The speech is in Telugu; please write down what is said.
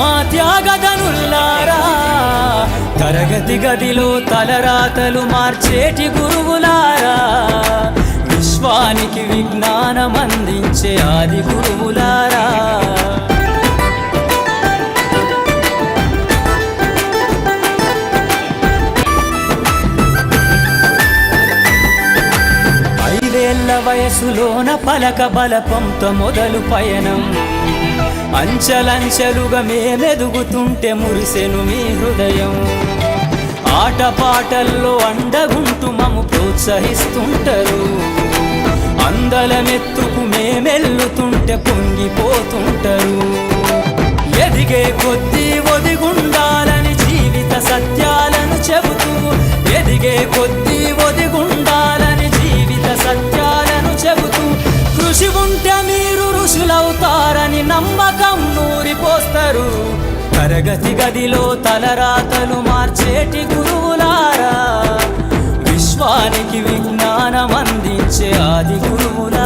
మా త్యాగదనుల్లారా తరగతి గదిలో తలరాతలు మార్చేటి గురువులారా. విశ్వానికి విజ్ఞానం అందించే ఆది గురువులారా. ఐదేళ్ళ వయసులోన పలక బలపంతో మొదలు పయనం. అంచలంచెలుగా మేమెదుగుతుంటే మురిసెను మీ హృదయం. ఆటపాటల్లో అండగుంటూ మము ప్రోత్సహిస్తుంటారు. అందలమెత్తుకు మేమెల్లుతుంటే పొంగిపోతుంటారు. ఎదిగే కొద్దీ ఒదిగుండాలని జీవిత సత్యాలను చెబుతూ ఎదిగే కొద్దీ నూరిపోస్తారు తరగతి గదిలో తలరాతలు మార్చేటి గురువులారా. విశ్వానికి విజ్ఞానం అందించే ఆది గురువులారా